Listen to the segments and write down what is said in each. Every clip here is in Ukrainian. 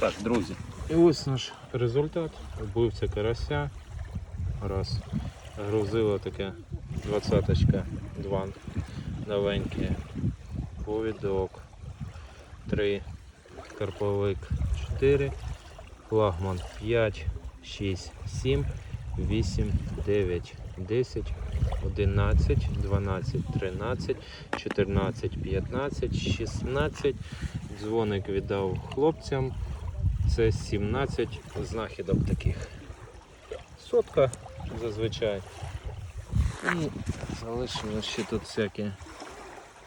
Так, друзі. І ось наш результат. Вбивця карася. Раз. Грузило таке двадцяточка, два новенькі. Повідок. Три. Карповик 4. Флагман 5, 6, 7, 8, 9, 10, 11, 12, 13, 14, 15, 16. Дзвоник віддав хлопцям. Це 17 знахідок таких. Сотка зазвичай. І залишилось ще тут всякі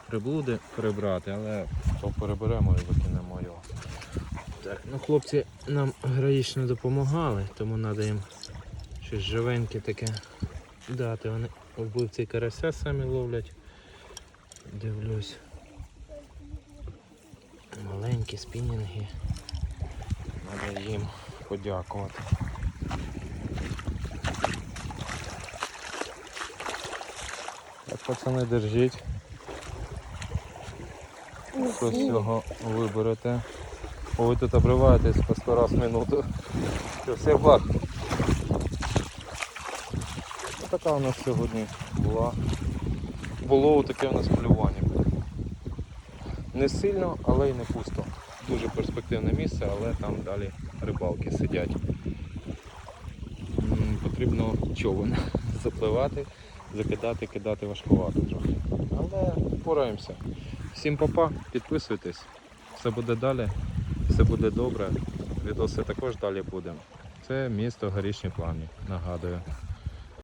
приблуди прибрати, але попереберемо і викинемо його. Так, ну хлопці нам героїчно допомагали, тому треба їм щось живеньке таке дати. Вони вбивці карася самі ловлять. Дивлюсь. Маленькі спінінги. Треба їм подякувати. Так, пацани, держіть. Що з цього виберете? О, ви тут обриваєтесь по 100 раз в минуту. Що, всіх благ. Така у нас сьогодні була. Було таке у нас полювання. Не сильно, але й не пусто. Дуже перспективне місце, але там далі рибалки сидять. Потрібно човен запливати, закидати, кидати важкувато трохи. Але впораємося. Всім папа, підписуйтесь. Все буде далі, все буде добре. Відоси також далі будемо. Це місто Горішні Плавні, нагадую.